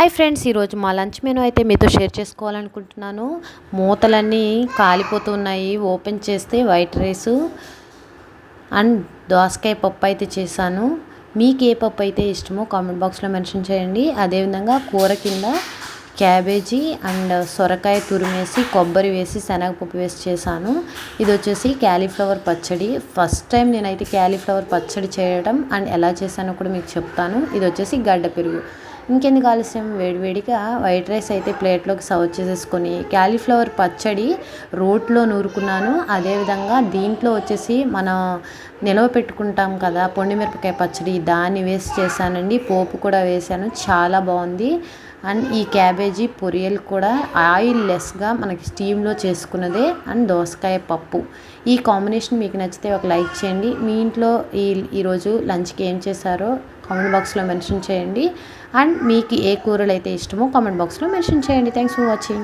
Hi friends ఈరోజు మా lunch menu అయితే మీతో షేర్ చేసుకోవాలనుకుంటున్నాను. మూతలన్నీ కాలిపోతున్నాయి. ఓపెన్ చేస్తే వైట్ రైసు అండ్ దోసకాయ పప్పు అయితే చేశాను. మీకు ఏ పప్పు అయితే ఇష్టమో కామెంట్ బాక్స్లో మెన్షన్ చేయండి. అదేవిధంగా కూర కింద క్యాబేజీ అండ్ సొరకాయ తురిమేసి కొబ్బరి వేసి శనగపప్పు వేసి చేశాను. ఇది వచ్చేసి క్యాలీఫ్లవర్ పచ్చడి. ఫస్ట్ టైం నేనైతే క్యాలీఫ్లవర్ పచ్చడి చేయడం అండ్ ఎలా చేశానో కూడా మీకు చెప్తాను. ఇది వచ్చేసి గడ్డ పెరుగు. ఇంకెందుకు ఆలస్యం వేడివేడిగా వైట్ రైస్ అయితే ప్లేట్లోకి సర్వ్ చేసేసుకొని క్యాలీఫ్లవర్ పచ్చడి రోట్లో నూరుకున్నాను. అదేవిధంగా దీంట్లో వచ్చేసి మనం నిలవ పెట్టుకుంటాం కదా పొండి మిరపకాయ పచ్చడి దాన్ని వేసి చేశానండి. పోపు కూడా వేశాను చాలా బాగుంది. అండ్ ఈ క్యాబేజీ పొరియల్ కూడా ఆయిల్ లెస్గా మనకి స్టీమ్లో చేసుకున్నదే అండ్ దోసకాయ పప్పు. ఈ కాంబినేషన్ మీకు నచ్చితే ఒక లైక్ చేయండి. మీ ఇంట్లో ఈ ఈరోజు లంచ్కి ఏం చేశారో కామెంట్ బాక్స్లో మెన్షన్ చేయండి. అండ్ మీకు ఏ కూరలు అయితే ఇష్టమో కామెంట్ బాక్స్లో మెన్షన్ చేయండి. Thanks for watching.